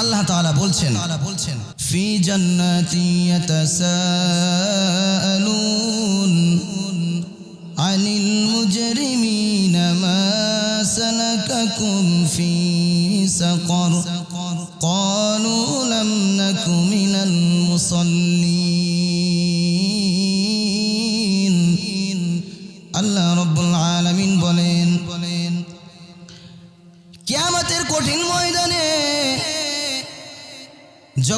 আল্লাহ তাআলা বলছেন বলছেন ফি জান্নাতি ইয়াতাসাআলুন আনিল মুজরিমিনা মা সালাকাকুম ফি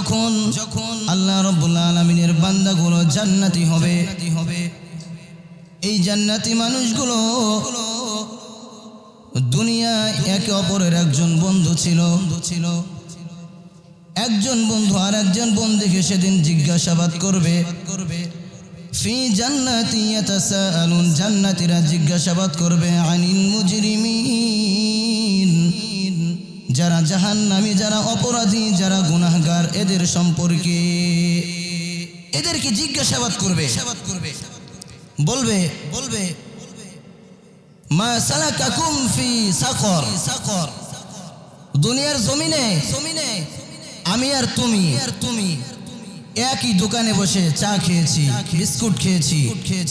যখন যখন আল্লাহ রব্বুল আলমিনের বান্দাগুলো জান্নাতি হবে হবে। এই জান্নাতি মানুষগুলো দুনিয়ায় একে অপরের একজন বন্ধু ছিল। ছিল। একজন বন্ধু আর একজন বন্ধুকে সেদিন জিজ্ঞাসাবাদ করবে করবে ফি জান্নাতি জান্নাতীরা জিজ্ঞাসাবাদ করবে আনিল মুজরিমিন। যারা জাহান্নামী, যারা অপরাধী, যারা গুনাহগার, এদের সম্পর্কে এদেরকে জিজ্ঞাসাবাদ করবে। করবে বলবে বলবে, মা সালাকাকুম ফি সাকর। সাকর দুনিয়ার জমিনে জমিনে আমি আর তুমি আর তুমি একই দোকানে বসে চা খেয়েছি, বিস্কুট খেয়েছি,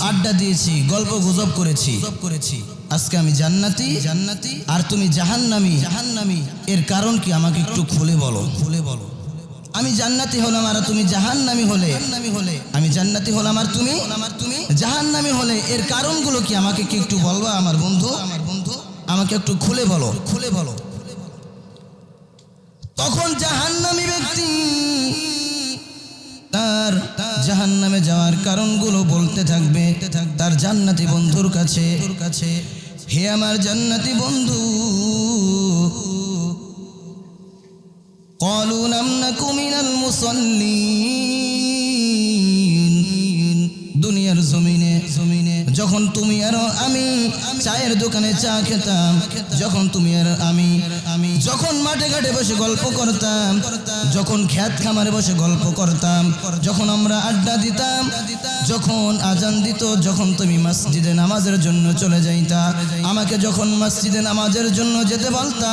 আড্ডা দিয়েছি, গল্প গুজব করেছি করেছি। আজকে আমি জান্নাতি জান্নাতি, আর তুমি জাহান্নামি জাহান্নামি। এর কারণ কি আমাকে একটু খুলে বলো? খুলে বলো। আমি জান্নাতি হলাম আর তুমি জাহান্নামি হলে? হলে। আমি জান্নাতি হলাম আর তুমি? আমার তুমি? জাহান্নামি হলে। এর কারণগুলো কি আমাকে কি একটু বলবা আমার বন্ধু? আমার বন্ধু, আমাকে একটু খুলে বলো। খুলে বলো। তখন জাহান্নামী ব্যক্তি তার জাহান্নামে যাওয়ার কারণগুলো বলতে থাকবে। তার জান্নাতি বন্ধুর কাছে কাছে। হে আমার জান্নাতি বন্ধু قالوا لم نك من المصلين দুনিয়ার জমিনে জমিনে যখন তুমি আর আমি চায়ের দোকানে চা খেতাম। যখন তুমি আর আমি আমি যখন মাঠে ঘাটে বসে গল্প করতাম, যখন খ্যাত খামারে বসে গল্প করতাম, যখন আমরা আড্ডা দিতাম, যখন আজান দিত, যখন তুমি মসজিদে নামাজের জন্য চলে যাইতা, আমাকে যখন মসজিদে নামাজের জন্য যেতে বলতা,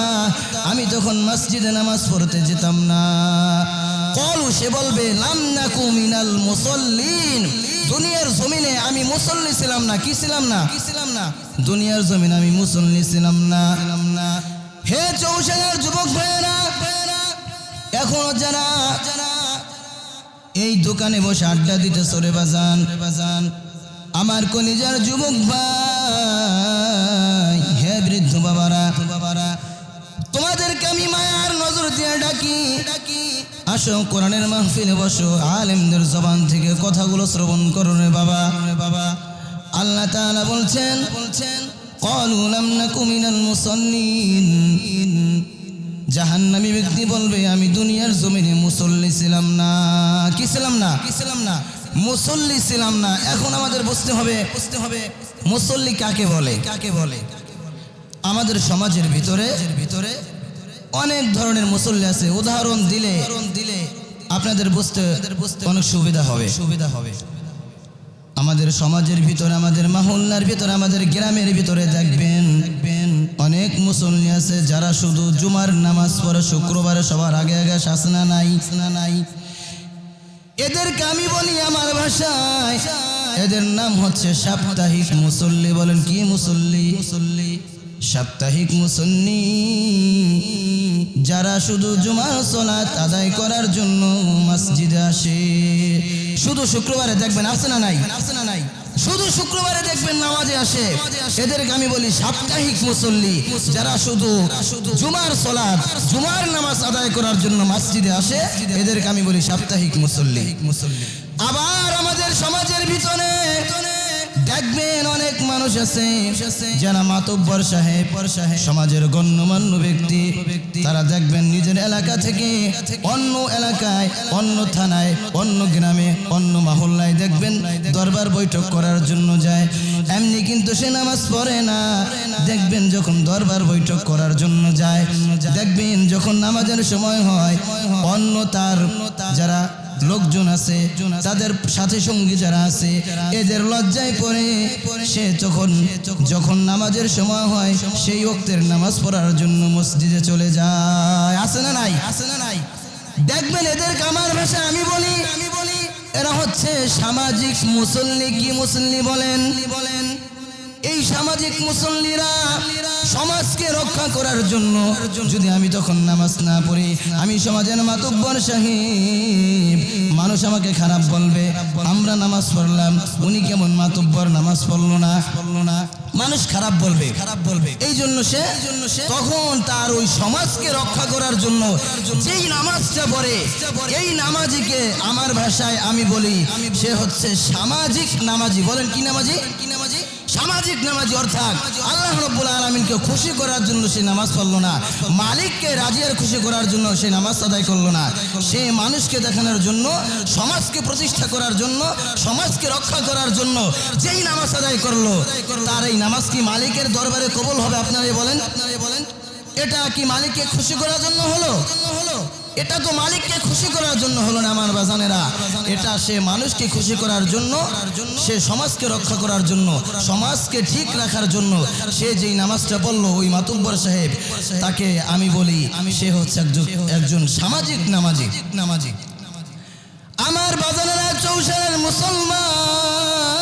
আমি তখন মসজিদে নামাজ পড়তে যেতাম না। কলু সে বলবে, লাম নাকু মিনাল মুসল্লিন। দুনিয়ার জমিনে আমি মুসল্লি ছিলাম না, কি ছিলাম না? কি ছিলাম না দুনিয়ার জমিনে আমি মুসল্লি ছিলাম না। না হে চৌসাগার যুবক ভাইয়েরা, এখনও যারা এই দোকানে বসে আড্ডা দিতে সরে বাজান বাজান, আমার কলিজার যুবক ভাই। আসো কোরআনের মাহফিলে বসো আলেমদের জবান থেকে কথাগুলো শ্রবণ করো রে বাবা রে বাবা আল্লাহ তাআলা বলছেন বলছেন قالوا لم نك من المصلين জাহান্নামী ব্যক্তি বলবে আমি দুনিয়ার জমিনে মুসল্লি ছিলাম না কি ছিলাম না কি ছিলাম না মুসল্লি ছিলাম না এখন আমাদের বুঝতে হবে বুঝতে হবে মুসল্লি কাকে বলে কাকে বলে আমাদের সমাজের ভিতরে ভিতরে অনেক ধরনের মুসল্লি আছে। উদাহরণ দিলে দিলে আপনাদের বুঝতে অনেক সুবিধা হবে। সুবিধা হবে আমাদের সমাজের ভিতরে, আমাদের মহল্লার ভিতরে, আমাদের গ্রামের ভিতরে দেখবেন দেখবেন অনেক মুসল্লি আছে যারা শুধু জুমার নামাজ পড়ে, শুক্রবারে সবার আগে আগে শাসনা নাই। নাই এদেরকে আমি বলি আমার ভাষায়, এদের নাম হচ্ছে সাপ্তাহিক মুসল্লি। বলেন, কি মুসল্লি মুসল্লি? সাপ্তাহিক মুসল্লি যারা শুধু জুমার সলাত আদায় করার জন্য মসজিদে আসে। শুধু শুক্রবারে দেখবেন, আসে না নাই? আসে না নাই শুধু শুক্রবারে দেখবেন নামাজে আসে। এদেরকে আমি বলি সাপ্তাহিক মুসল্লি, যারা শুধু জুমার সলাদ জুমার নামাজ আদায় করার জন্য মসজিদে আসে, এদেরকে আমি বলি সাপ্তাহিক মুসল্লি মুসল্লি। আবার আমাদের সমাজের ভিতরে দেখবেন অনেক মানুষ আছে যারা মাতব্বর সাহেব, সমাজের গণ্যমান্য ব্যক্তি। তারা দেখবেন নিজের এলাকা থেকে অন্য এলাকায়, অন্য থানায়, অন্য গ্রামে, অন্য মহল্লায় দেখবেন দরবার বৈঠক করার জন্য যায়। এমনি কিন্তু সে নামাজ পড়ে না। দেখবেন যখন দরবার বৈঠক করার জন্য যায়, দেখবেন যখন নামাজের সময় হয়, অন্য তার যারা লোকজন আছে তাদের সাথে সঙ্গী যারা আছে এদের লজ্জায় পড়ে সে যখন যখন নামাজের সময় হয় সেই ওক্তের নামাজ পড়ার জন্য মসজিদে চলে যায়। আসে না নাই? আসে না নাই? দেখবেন এদেরকে আমার ভাষায় আমি বলি। আমি বলি। এরা হচ্ছে সামাজিক মুসল্লি কি মুসল্লি বলেন? বলেন। এই সামাজিক মুসল্লিরা সমাজকে রক্ষা করার জন্য। যদি আমি তখন নামাজ না পড়ি, আমি সমাজের মাতুব্বর সাহেব। মানুষ আমাকে খারাপ বলবে, আমরা নামাজ পড়লাম, উনি কেমন মাতুব্বর, নামাজ পড়ল না? পড়ল না মানুষ খারাপ বলবে খারাপ বলবে। এই জন্য সে জন্য সে তখন তার ওই সমাজকে রক্ষা করার জন্য যেই নামাজটা পড়ে, এই নামাজিকে আমার ভাষায় আমি বলি, সে হচ্ছে সামাজিক নামাজি। বলেন কি নামাজি কি নামাজি? সামাজিক নামাজি, অর্থাৎ আল্লাহ রব্বুল আলমিনকে খুশি করার জন্য সে নামাজ পড়ল না। মালিককে রাজিয়ার খুশি করার জন্য সে নামাজ আদায় করল না। সে মানুষকে দেখানোর জন্য, সমাজকে প্রতিষ্ঠা করার জন্য, সমাজকে রক্ষা করার জন্য যেই নামাজ আদায় করল, তার এই নামাজ কি মালিকের দরবারে কবল হবে, আপনারাই বলেন? আপনারাই বলেন এটা কি মালিককে খুশি করার জন্য হলো হলো? এটা তো মালিককে খুশি করার জন্য হলো না আমার বাজানেরা। এটা সে মানুষকে খুশি করার জন্য, সে সমাজকে রক্ষা করার জন্য, সমাজকে ঠিক রাখার জন্য সে যেই নামাজটা পড়ল ওই মাতুব্বর সাহেব, তাকে আমি বলি আমি সে হচ্ছে একজন একজন সামাজিক নামাজি নামাজি। আমার বাজানেরা চৌসারের মুসলমান।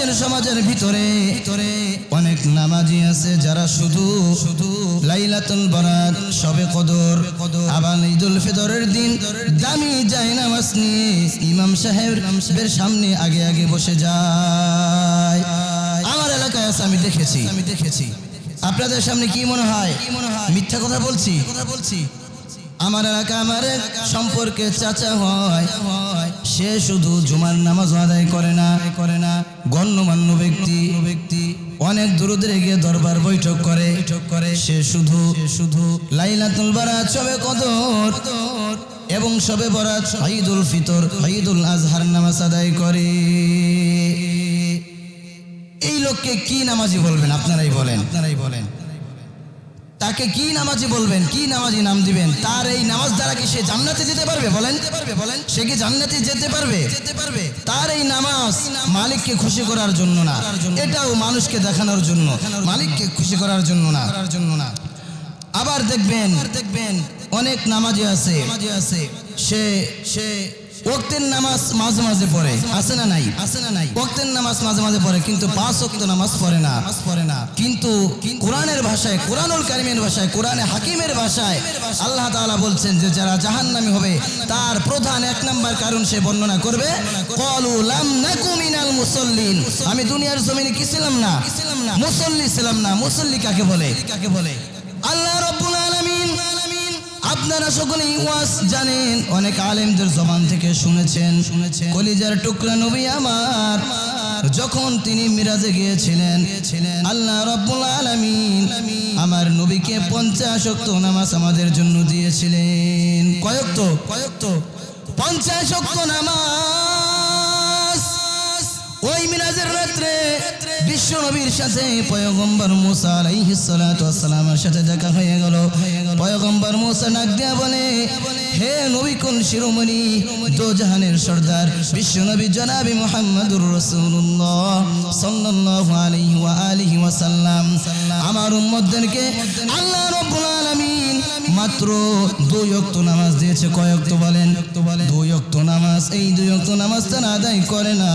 আমাদের সমাজের ভিতরে ভিতরে অনেক নামাজি আছে যারা শুধু শুধু লাইলাতুল বরাত, সবে কদর আবার ঈদুল ফিতরের দিন দামি যায় নামাজ নিয়ে ইমাম সাহেবের সামনে আগে আগে বসে যায়। আমার এলাকায় আছে, আমি দেখেছি। আমি দেখেছি আপনাদের সামনে কি মনে হয়? কি মনে হয় মিথ্যা কথা বলছি কথা বলছি? আমার এলাকা, আমার সম্পর্কে চাচা হয় সে শুধু জুমার নামাজ আদায় করে না করে না। গণ্যমান্য ব্যক্তি ব্যক্তি। অনেক দূরদূরে গিয়ে দরবার বৈঠক করে বৈঠক করে। সে শুধু শুধু লাইলাতুল বারাত সবে কদর এবং সবে বরাত ঈদুল ফিতর, ঈদুল আজহার নামাজ আদায় করে। এই লোককে কি নামাজি বলবেন? আপনারাই বলেন। আপনারাই বলেন। তাকে কি নামাজি বলবেন? কি নামাজি নাম দিবেন? তার এই নামাজ দ্বারা কি সে জান্নাতে যেতে পারবে? বলেন। পারবে বলেন সে কি জান্নাতে যেতে পারবে? যেতে পারবে তার এই নামাজ মালিককে খুশি করার জন্য না। এটাও মানুষকে দেখানোর জন্য। মালিককে খুশি করার জন্য না। করার জন্য না আবার দেখবেন দেখবেন অনেক নামাজি আছে নামাজি আছে। সে সে ওক্তের নামাজ মাঝে মাঝে পড়ে। আছে না নাই? আছে না নাই? ওক্তের নামাজ মাঝে মাঝে পড়ে কিন্তু পাঁচ ওক্ত নামাজ পড়ে না। পড়ে না। কিন্তু কোরআনের ভাষায় কোরআনুল কারিমের ভাষায় কোরআনে হাকিমের ভাষায় আল্লাহ তাআলা বলছেন যে যারা জাহান্নামী হবে তার প্রধান এক নাম্বার কারণ সে বর্ণনা করবে কলু লাম নাকু মিনাল মুসল্লিন। আমি দুনিয়ার জমিনে কি ছিলাম না? মুসল্লি ছিলাম না। মুসল্লি কাকে বলে? কাকে বলে? আল্লাহ আপনারা সকলেই ওয়াজ জানেন, অনেক আলেমদের জবান থেকে শুনেছেন। শুনেছেন কলিজার টুকরা নবী আমার, যখন তিনি মিরাজে গিয়েছিলেন গিয়েছিলেন আল্লাহ রব্বুল আলামিন আমার নবীকে পঞ্চাশ অক্ত নামাজ আমাদের জন্য দিয়েছিলেন। কয়েক কয়ক্ত কয়ক্ত পঞ্চাশ অক্ত নামাজ ওই মিরাজের রাত্রে বিশ্ব নবীর সাথে পয়গম্বর মুসা আলাইহিস সালাতু ওয়াসসালামের সাথে দেখা হয়ে গেল। পয়গম্বর মুসা ডাক দিয়া বলে, হে নবী, কোন শিরোমণি? দো জাহানের সর্দার, বিশ্ব নবী জনাবি মুহাম্মদুর রাসূলুল্লাহ সাল্লাল্লাহু আলাইহি ওয়া আলিহি ওয়াসাল্লাম। আমার উম্মতদেরকে আল্লাহ রাব্বুল আলামিন মাত্র দুই অক্ত নামাজ দিয়েছে কয়েক তো বলেন? দুই অক্ত নামাজ এই দুই অক্ত নামাজ তারা আদায় করে না।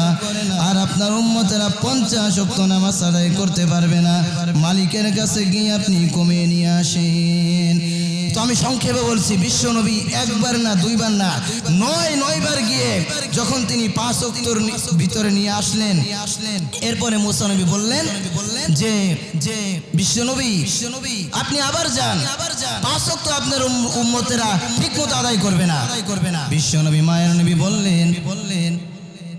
আর আপনার উন্মতেরা পঞ্চাশ অক্ত নামাজ আদায় করতে পারবে না। মালিকের কাছে গিয়ে আপনি কমিয়ে নিয়ে আসেন। তো আমি সংক্ষেপে বলছি বিশ্ব নবী একবার না, দুইবার না, নয়, নয়বার গিয়ে যখন তিনি পাঁচ অক্তর নি- ভিতরে নিয়ে আসলেন আসলেন এরপরে মুসা নবী বললেন যে যে বিশ্ব নবী বিশ্ব নবী আপনি আবার যান। আবার যান পাঁচ অক্ত আপনার উম- উম্মতেরা ঠিক মতো আদায় করবে না। আদায় করবে না বিশ্ব নবী মায়ের নবী বললেন বললেন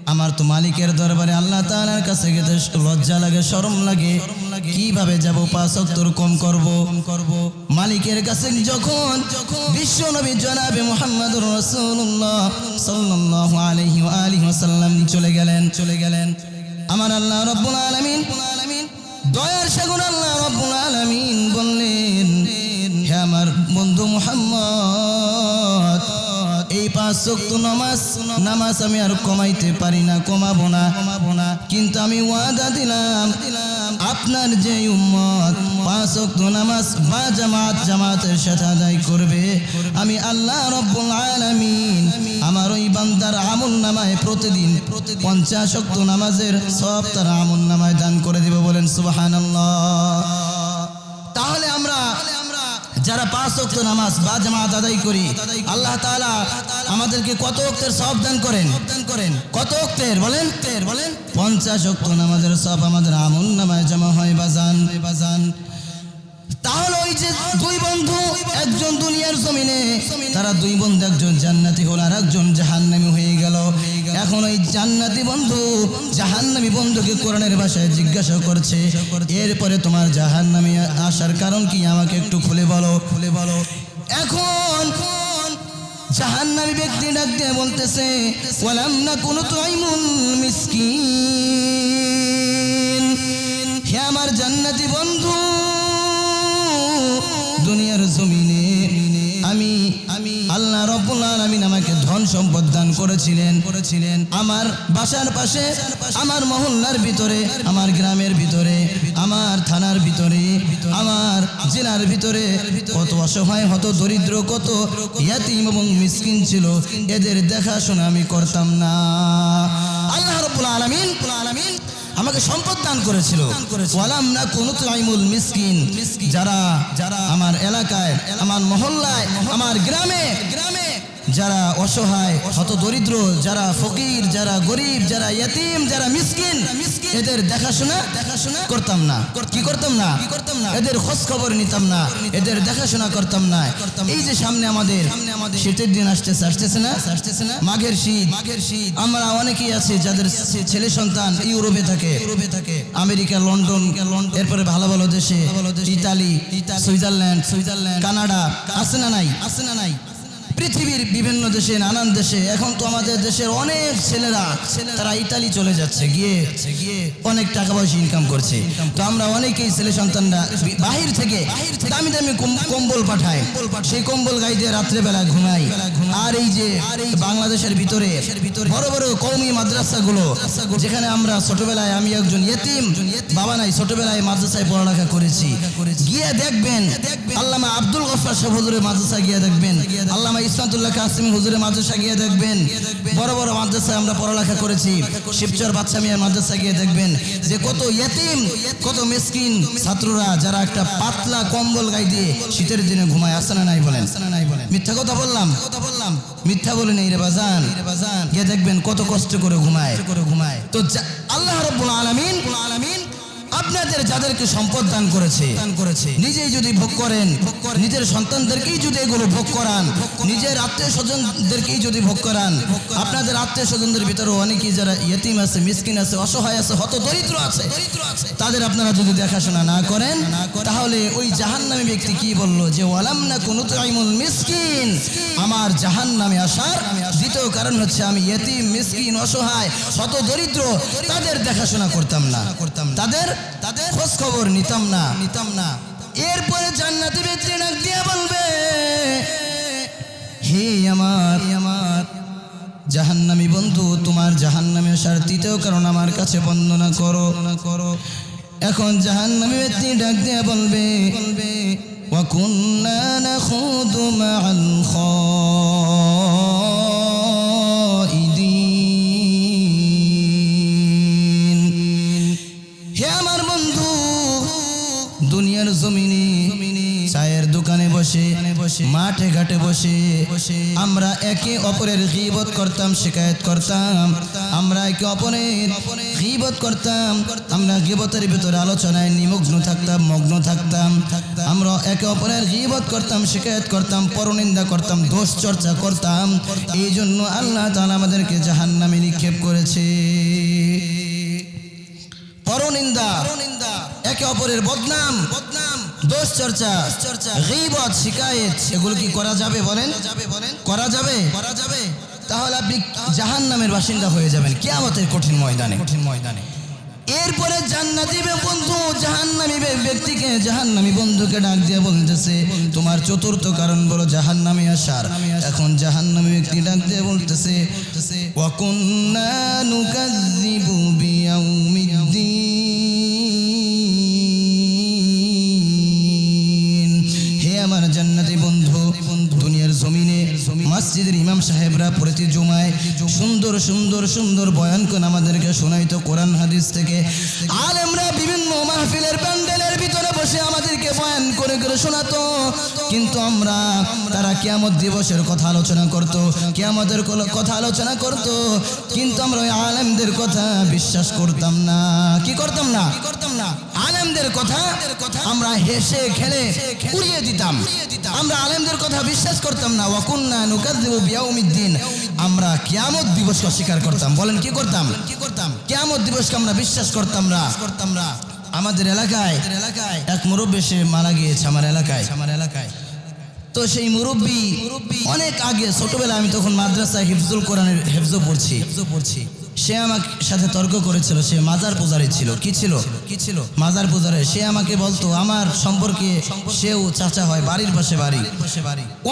আমার তো মালিকের দরবারে আল্লাহ তাআলার কাছে গেতে লজ্জা লাগে, শরম লাগে। কীভাবে যাব? পাঁচ অক্তর কম করব। করব মালিকের কাছে যখন বিশ্ব নবী জনাবে সাল্লাল্লাহু আলাইহি ওয়া আলিহি চলে গেলেন চলে গেলেন। আমার আল্লাহ রাব্বুল আলামিন দয়ার সাগর আল্লাহ রাব্বুল আলামিন বললেন, হে আমার বন্ধু মুহাম্মদ এই পাঁচ শক্ত নামাজ নামাজ আমি আর কমাইতে পারি না, কমাবো না কমাবো না। কিন্তু আমি ওয়াদা দিলাম, আপনার যে উম্মত পাঁচ শক্ত নামাজ বা জামাত জামাতের সাথে আদায় করবে, আমি আল্লাহ রব্বুল আলামিন আমার ওই বান্দার আমল নামায় প্রতিদিন পঞ্চাশ শক্ত নামাজের সব তার আমল নামায় দান করে দিব বলেন তাহলে আমরা যারা পাঁচ অক্ত নামাজ বা জামাত আদায় করি, আল্লাহ তাআলা আমাদেরকে কত অক্তের সব দান করেন? করেন কত অক্তের বলেন। বলেন পঞ্চাশ অক্ত নামাজের সব আমাদের আমল নামায় জমা হয় বাজান তাহলে ওই যে দুই বন্ধু, একজন দুনিয়ার জমিনে, তারা দুই বন্ধু, একজন জান্নাতি হল আর একজন জাহান্নামী হয়ে গেল। এখন ওই জান্নাতি বন্ধু জাহান্নামী বন্ধুকে কোরআনের ভাষায় জিজ্ঞাসা করছে, এরপরে তোমার জাহান্নামী আসার কারণ কি? আমাকে একটু খুলে বলো। খুলে বলো এখন জাহান্নামী ব্যক্তি ডাক দিয়ে বলতেছে, ওয়ালাম না কোনো তাইমুল মিসকিন। হে আমার জান্নাতি বন্ধু দুনিয়ার জমিনে। আমি আমি আল্লাহ রব্বুল আলামিন আমাকে ধন সম্পদ দান করেছিলেন। করেছিলেন। আমার বাসার পাশে, আমার মহল্লার ভিতরে, আমার গ্রামের ভিতরে, আমার থানার ভিতরে, আমার জেলার ভিতরে কত অসহায় হত দরিদ্র, কত ইয়াতিম এবং মিসকিন ছিল। এদের দেখাশোনা আমি করতাম না। আল্লাহ রব্বুল আলামিন আলামিন আমাকে সম্পদ দান করেছিল। ওয়ালাম না কোন তাইমুল মিসকিন। যারা যারা আমার এলাকায় আমার মহল্লায় আমার গ্রামে গ্রামে যারা অসহায়, হত দরিদ্র, যারা ফকির, যারা গরিব, যারা ইয়তিম, যারা মিসকিন, এদের দেখাশোনা দেখাশোনা করতাম না। কি করতাম না? কি করতাম না এদের খোঁজ খবর নিতাম না। এদের দেখাশোনা করতাম না। এই যে সামনে আমাদের, শীতের দিন আসতেছে আসতেছে না? আসতেছে না মাঘের শীত। মাঘের শীত আমরা অনেকেই আছে যাদের ছেলে সন্তান ইউরোপে থাকে। ইউরোপে থাকে আমেরিকা, লন্ডন লন্ডন এরপরে ভালো ভালো দেশে, ইতালি, সুইজারল্যান্ড সুইজারল্যান্ড কানাডা আছে না নাই আছে না নাই? পৃথিবীর বিভিন্ন দেশে, নানান দেশে, এখন তো আমাদের দেশের অনেক ছেলেরা, তারা ইতালি চলে যাচ্ছে, গিয়ে গিয়ে অনেক টাকা পয়সা ইনকাম করছে। তো আমরা অনেকেই ছেলে সন্তানরা বাহির থেকে দামি দামি কম্বল পাঠায় সেই কম্বল গাই দিয়ে রাত্রেবেলা ঘুমাই। আর এই যে বাংলাদেশের ভিতরে বড় বড় কৌমি মাদ্রাসাগুলো, যেখানে আমরা ছোটবেলায় আমি একজন ইয়েতিম, বাবা নাই, ছোটবেলায় মাদ্রাসায় পড়ালেখা করেছি। গিয়ে দেখবেন, আল্লামা আব্দুল গফার সাহেব হুজুরের মাদ্রাসা গিয়ে দেখবেন, আল্লামা ইসমাতুল্লাহ কাসিম হুজুরের মাদ্রাসা গিয়ে দেখবেন। বড় বড় মাদ্রাসায় আমরা পড়ালেখা করেছি। শিবচর বাচ্চা মিয়ার মাদ্রাসা গিয়ে দেখবেন যে কত ইয়েতিম, কত মিসকিন ছাত্ররা যারা একটা পাতলা কম্বল গায়ে দিয়ে শীতের দিনে ঘুমায়। আসে না নাই বলেন? মিথ্যা কথা বললাম? কথা বললাম মিথ্যা বলে নেই রে বাজান। গিয়ে দেখবেন কত কষ্ট করে ঘুমায়। করে ঘুমায় তো আল্লাহ রব্বুল আলামিন আলামিন আপনাদের যাদেরকে সম্পদ দান করেছে দান করেছে, নিজেই যদি ভোগ করেন ভোগ করেন, নিজের সন্তানদেরকেই যদি এগুলো ভোগ করান, নিজের আত্মীয় স্বজনদেরকেই যদি ভোগ করান, আপনাদের আত্মীয় স্বজনদের ভিতরে অনেকেই যারা ইয়েতিম আছে, মিসকিন আছে, অসহায় আছে হত দরিদ্র আছে, তাদের আপনারা যদি দেখাশোনা না করেন, তাহলে ওই জাহান্নামী ব্যক্তি কি বলল যে, ওয়ালাম না কোন মিসকিন আমার জাহান্নামে আসার দ্বিতীয় কারণ হচ্ছে আমি ইয়েতিম মিসকিন অসহায় শত দরিদ্র তাদের দেখাশোনা করতাম না করতাম তাদের তাদের খোঁজ খবর নিতাম না নিতাম না এরপরে জান্নাতি ব্যক্তি ডাক দিয়ে বলবে হে আমার আমার জাহান্নামী বন্ধু তোমার জাহান্নামে আসার তৃতীয় কারণ আমার কাছে বন্দনা করো না করো এখন জাহান্নামী ব্যক্তি ডাক দিয়ে বলবে বলবে وكنا نخوض مع الخائدين বসে। মাঠে ঘাটে বসে। আমরা একে অপরের গিবত করতাম শিকায়ত করতাম। আমরা একে অপরের গিবত করতাম। আমরা গিবতের ভিতরে আলোচনায় নিমগ্ন থাকতাম মগ্ন থাকতাম। আমরা একে অপরের গিবত করতাম শিকায়ত করতাম পরনিন্দা করতাম দোষ চর্চা করতাম। এই জন্য আল্লাহ তাআলা আমাদেরকে জাহান্নামে নিক্ষেপ করেছে। পরনিন্দা। একে অপরের বদনাম। বদনাম। দোষ চর্চা, গীবত, শিকায়েত, এগুলো কি করা যাবে বলেন? করা যাবে? করা যাবে তাহলে আপনি জাহান্নামের বাসিন্দা হয়ে যাবেন কিয়ামতের কঠিন ময়দানে। কঠিন ময়দানে এরপরে জান্নাতি বন্ধু, জাহান্নামী ব্যক্তিকে জাহান্নামী বন্ধুকে ডাক দিয়ে বলতেছে, তোমার চতুর্থ কারণ বলো জাহান্নামে আসার। এখন জাহান্নামী ব্যক্তি ডাক দিয়ে বলতেছে ওয়াকুন্না নুকাজ্জিবু বিয়াউমিদ্দিন। প্রতি জুমায় সুন্দর সুন্দর সুন্দর বয়ান করে আমাদেরকে শোনাইতো কোরআন হাদিস থেকে। আলেমরা বিভিন্ন মাহফিলের ভিতরে বসে আমাদেরকে বয়ান করে করে শোনাতো। কিন্তু আমরা, তারা কিয়ামত দিবসের কথা আলোচনা করত, কিয়ামতের কথা আলোচনা করত। কিন্তু আমরা ওই আলেমদের কথা বিশ্বাস করতাম না। কি করতাম না? করতাম না আলেমদের কথা আমরা হেসে খেলে উড়িয়ে দিতাম। আমরা আলেমদের কথা বিশ্বাস করতাম না। ওয়াকুন্না নুকাদ্দিবু বিয়াউমিদ্দিন। আমরা কিয়ামত দিবসকে অস্বীকার করতাম। বলেন, কি করতাম? কি করতাম কিয়ামত দিবসকে আমরা বিশ্বাস করতাম না করতাম না। আমাদের এলাকায় এলাকায় এক মুরব্বী সে মারা গিয়েছে আমার এলাকায়। আমার এলাকায় তো সেই মুরব্বী মুরব্বী অনেক আগে ছোটবেলায় আমি তখন মাদ্রাসায় হিফজুল কোরআনের হেফজো পড়ছি হেফজো পড়ছি। সে আমার সাথে তর্ক করেছিল, সে মাজার পূজারি ছিল। কি ছিল? কি ছিল? মাজার পূজারে। সে আমাকে বলতো, আমার সম্পর্কে সেও চাচা হয়, বাড়ির পাশে বাড়ি।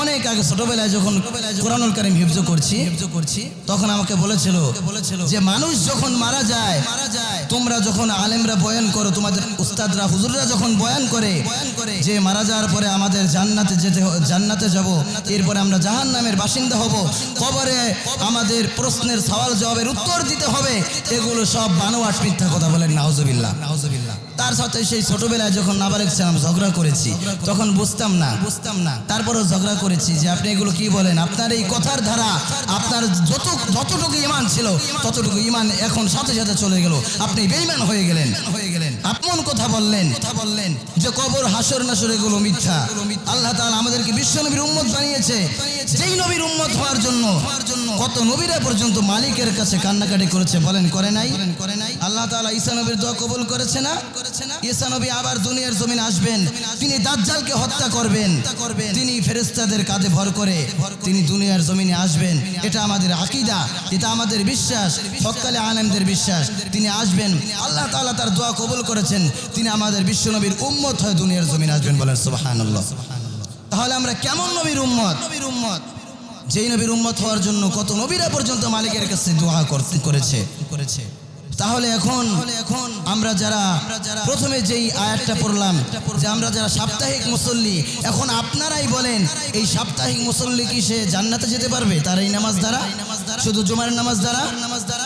অনেক আগে ছোটবেলায় যখন কোরআনুল কারিম হিফজ করছি হিফজ করছি তখন আমাকে বলেছিল বলেছিল যে, মানুষ যখন মারা যায় মারা যায় তোমরা যখন আলেমরা বয়ান করো, তোমাদের উস্তাদরা, হুজুররা যখন বয়ান করে বয়ান করে যে, মারা যাওয়ার পরে আমাদের জান্নাতে যেতে জান্নাতে যাব, এরপরে আমরা জাহান নামের বাসিন্দা হব, কবরে আমাদের প্রশ্নের সওয়াল জবাবের উত্তর দিতে হবে, এগুলো সব বানোয়াট মিথ্যা কথা বলেন নাউজবিল্লা নাউজবিল্লা তার সাথে সেই ছোটবেলায় যখন নাবালেক ছিলাম ঝগড়া করেছি, তখন বুঝতাম না বুঝতাম না তারপরও ঝগড়া করেছি যে আপনি এগুলো কি বলেন? আপনার এই কথার ধারা, আপনার যত, যতটুকু ইমান ছিল, ততটুকু ইমান এখন সাথে সাথে চলে গেল। আপনি বেইমান হয়ে গেলেন হয়ে গেলেন। আপন কথা বললেন কথা বললেন যে কবর, হাসর, নাসর এগুলো মিথ্যা। আল্লাহ তাআলা আমাদেরকে বিশ্ব নবীর উম্মত বানিয়েছে। যেই নবীর উম্মত হওয়ার জন্য কত নবীরা পর্যন্ত মালিকের কাছে কান্নাকাটি করেছে বলেন, করে নাই? করে নাই আল্লাহ তাআলা ঈসা নবীর দোয়া কবুল করেছে না? করেছে না ঈসা নবী আবার দুনিয়ার জমিনে আসবেন। তিনি দাজ্জালকে হত্যা করবেন। তিনি ফেরেশতাদের কাঁধে ভর করে তিনি দুনিয়ার জমিনে আসবেন। এটা আমাদের আকীদা, এটা আমাদের বিশ্বাস। সকালে আলেমদের বিশ্বাস। তিনি আসবেন। আল্লাহ তাআলা তার দোয়া কবুল করেছেন, তিনি আমাদের বিশ্বনবীর উম্মত হয়ে দুনিয়ার জমিনে আসবেন বলেন, সুবহানাল্লাহ। তাহলে আমরা কেমন নবীর উম্মত? নবীর উম্মত যেই নবীর উম্মত হওয়ার জন্য কত নবীরা পর্যন্ত মালিকের কাছে দোয়া করতে করেছে। করেছে তাহলে এখন এখন আমরা যারা প্রথমে যেই আয়াতটা পড়লাম, যে আমরা যারা সাপ্তাহিক মুসল্লি, এখন আপনারাই বলেন, এই সাপ্তাহিক মুসল্লি কি সে জান্নাতে যেতে পারবে? তার এই নামাজ দ্বারা? শুধু জুমার নামাজ দ্বারা নামাজ দ্বারা?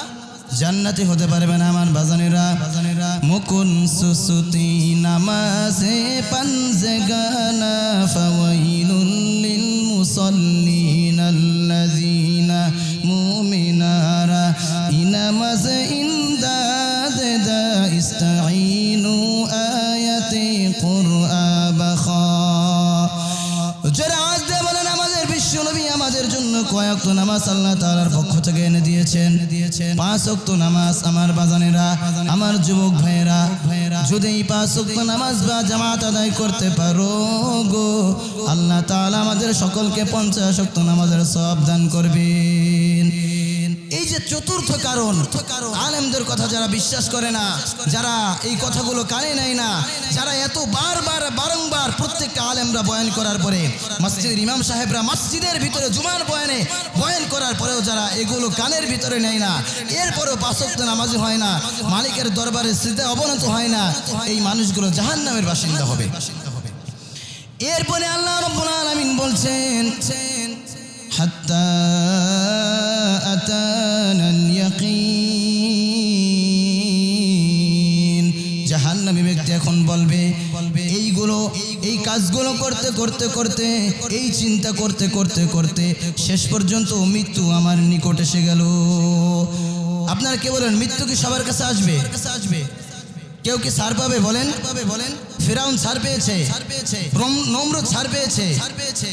জান্নাতি হতে পারবে না আমার বাজানেরা। বাজানেরা মুকুন সুসুতি নামাজে পাঞ্জে গানা, ফাওয়াইলুল লিল মুসাল্লিন আল্লাযিনা মুমিনারা। ইনামাজ ইনদাদ দা ইস্তাঈনু আয়াতি কুরআবা কয়েক নামাজ আল্লাহ তালার পক্ষ থেকে এনে দিয়েছেন। দিয়েছেন পাঁচ অক্ত নামাজ আমার বাজানেরা, আমার যুবক ভাইয়েরা, যদি এই পাঁচ অক্ত নামাজ বা জামাত আদায় করতে পারো গো, আল্লাহ তালা আমাদের সকলকে পঞ্চাশ অক্ত নামাজের সব দান যে চতুর্থ কারণ। আলেমদের কথা যারা বিশ্বাস করে না, যারা এই কথাগুলো কানে নেয় না, যারা এত বারবার, বারংবার প্রত্যেকটা আলেমরা বয়ান করার পরে, মসজিদের ইমাম সাহেবরা মসজিদের ভিতরে জুমার বয়ানে বয়ান করার পরেও যারা এগুলো কানের ভিতরে নেয় না, এরপরেও বাসক্ত নামাজি হয় না, মালিকের দরবারে স্মৃতি অবনত হয় না, এই মানুষগুলো জাহান নামের বাসিন্দা হবে। এরপরে আল্লাহ আলমিন বলছেন, হাত্তা কাজগুলো করতে করতে করতে, এই চিন্তা করতে করতে করতে শেষ পর্যন্ত মৃত্যু আমার নিকট এসে গেল। আপনারা কে বলেন, মৃত্যু কি সবার কাছে আসবে? কাছে আসবে কেউ কি সার পাবে বলেন? পাবে বলেন ফেরাউন সার পেয়েছে সার পেয়েছে নমরুদ সার পেয়েছে সার পেয়েছে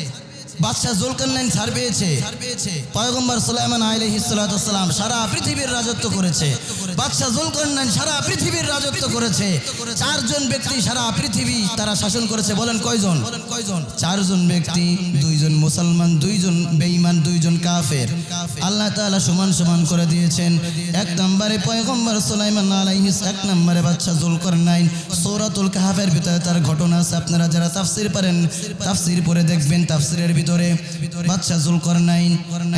বাদশাহ জুলকারনাইন ছাড় পেয়েছে, পয়গম্বর সুলাইমান আলাইহিস সালাম সারা পৃথিবীর রাজত্ব করেছে। বাদশাহ জুলকরনাইন সারা পৃথিবীর রাজত্ব করেছে। চারজন ব্যক্তি সারা পৃথিবী তারা শাসন করেছে। বলেন কয়জন? কয়জন চারজন ব্যক্তি, দুইজন মুসলমান, দুইজন বেঈমান, দুইজন কাফের। আল্লাহ তাআলা সমান সমান করে দিয়েছেন। এক নম্বরে পয়গম্বর সুলাইমান আলাইহিস এক নম্বরে বাদশাহ জুলকরনাইন। সূরাতুল কাহাফের ভিতরে তার ঘটনা আছে। আপনারা যারা তাফসীর পারেন তাফসীর পড়ে দেখবেন তাফসীরের ভিতরে বাদশাহ জুলকরনাইন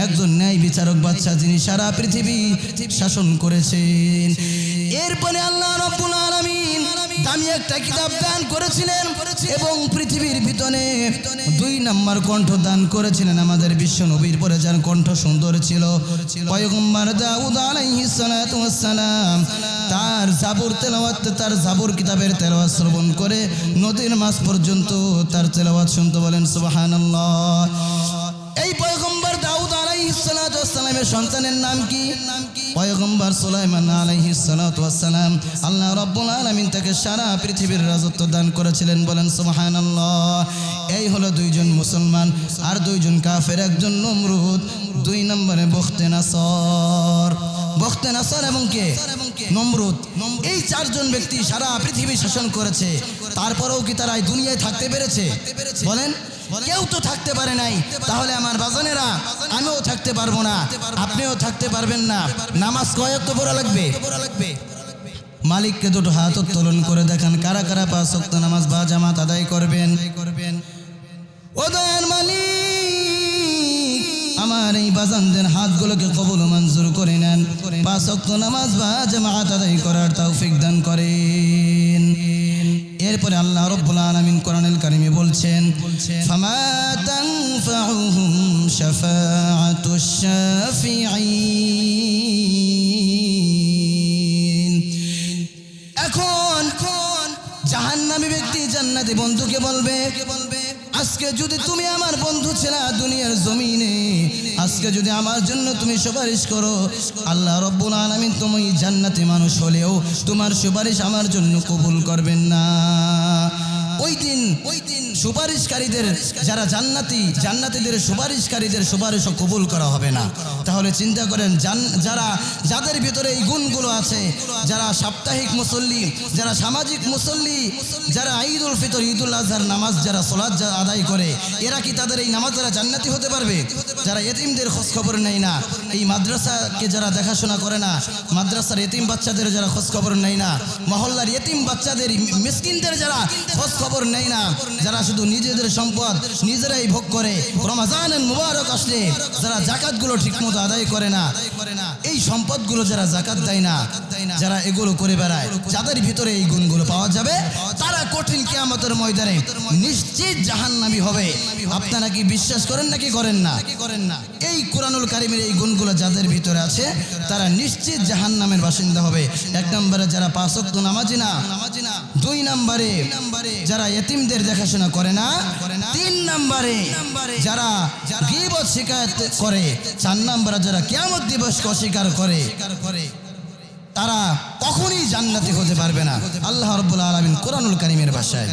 একজন ন্যায় বিচারক বাদশাহ, যিনি সারা পৃথিবী শাসন করেছেন এরপরে আল্লাহ রব্বুল আলামিন দামি একটা কিতাব দান করেছিলেন এবং পৃথিবীর ভিতরে দুই নাম্বার কণ্ঠ দান করেছিলেন। আমাদের বিশ্ব নবীর পরে যার কণ্ঠ সুন্দর ছিল। পয়গম্বর দাউদ আলাইহিস সালাতু ওয়াস সালাম তার জাবুর তেলাওয়াত তার জাবুর কিতাবের তেলাওয়াত শ্রবণ করে নদীর মাছ পর্যন্ত তার তেলাওয়াত শুনতে বলেন সুবহানাল্লাহ। সালামের সন্তানের নাম কি? পয়গম্বর সুলাইমান সালাতু সালাম আল্লাহ রব্বুল আলামিন তাকে সারা পৃথিবীর রাজত্ব দান করেছিলেন। বলেন, সুবহানাল্লাহ। এই হলো দুইজন মুসলমান আর দুইজন কাফের, একজন নমরুদ, দুই নম্বরে বখতে নাসর। বখতে নাসর এবং কে? নমরুদ। এই চারজন ব্যক্তি সারা পৃথিবী শাসন করেছে। তারপরেও কি তারা দুনিয়ায় থাকতে পেরেছে? বলেন কেউ তো থাকতে পারে নাই। তাহলে আমার বাজানেরা, আমিও থাকতে পারব না। আপনিও থাকতে পারবেন না। নামাজ কয়েক তো পড়া লাগবে। মালিককে দুটো হাত উত্তোলন করে দেখান, কারা কারা পাঁচ ওয়াক্ত নামাজ বা জামাত আদায় করবেন? করবেন মালিক, আমার এই বাজানদের হাতগুলোকে কবুল মঞ্জুর করে নেন। পাঁচ ওয়াক্ত নামাজ বা জামাত আদায় করার তৌফিক দান করেন। এরপরে আল্লাহ রব্বুল আলামিন কোরআনুল কারিমে বলছেন ফামা তানফাউহুম শাফাআতুশ শাফিঈন. এখন জাহান্নামী ব্যক্তি জান্নাতি বন্ধুকে বলবে বলবে? আজকে যদি তুমি আমার বন্ধু ছিলা দুনিয়ার জমিনে আজকে যদি আমার জন্য তুমি সুপারিশ করো, আল্লাহ রব্বুল আলমিন তুমি জান্নাতি মানুষ হলেও তোমার সুপারিশ আমার জন্য কবুল করবেন না। ওই দিন ওই দিন সুপারিশকারীদের, যারা জান্নাতি, জান্নাতীদের সুপারিশকারীদের সুপারিশও কবুল করা হবে না। তাহলে চিন্তা করেন যারা, যাদের ভিতরে এই গুণগুলো আছে, যারা সাপ্তাহিক মুসল্লি, যারা সামাজিক মুসল্লি, যারা ঈদ উল ফিতর ঈদ উল আজহার নামাজ যারা সোলাদ আদায় করে, এরা কি তাদের এই নামাজ যারা জান্নাতি হতে পারবে? যারা এতিমদের খোঁজ খবর নেয় না, এই মাদ্রাসাকে যারা দেখাশোনা করে না, মাদ্রাসার এতিম বাচ্চাদের যারা খোঁজ খবর নেয় না, মহল্লার এতিম বাচ্চাদের, মিসকিনদের যারা খোঁজ খবর নেয় না, যারা শুধু নিজেদের সম্পদ নিজেরাই ভোগ করে। রমাজানের মুবারক আসলে যারা জাকাতগুলো ঠিক মতো আদায় করে না, এই সম্পদগুলো যারা জাকাত দেয় না, যারা এগুলো করে বেড়ায়, যাদের ভিতরে এই গুণগুলো পাওয়া যাবে তারা কঠিন কিয়ামতের ময়দানে নিশ্চিত জাহান্নামী হবে। আপনারা কি বিশ্বাস করেন নাকি করেন না? করেন না এই কোরআনুল কারিমের এই গুণগুলো যাদের ভিতরে আছে, তারা নিশ্চিত জাহান্নামের বাসিন্দা হবে। এক নম্বরে যারা পাঁচ ওয়াক্ত নামাজি না, দুই নম্বরে যারা এতিমদের দেখাশোনা করে না, তিন নম্বরে যারা গিবত শিকায়ত করে, চার নম্বরে যারা কিয়ামত দিবসকে অস্বীকার করে। তারা কখনই জান্নাতি হতে পারবে না। আল্লাহ রব্বুল আলমিন কোরআনুল কারিমের ভাষায়।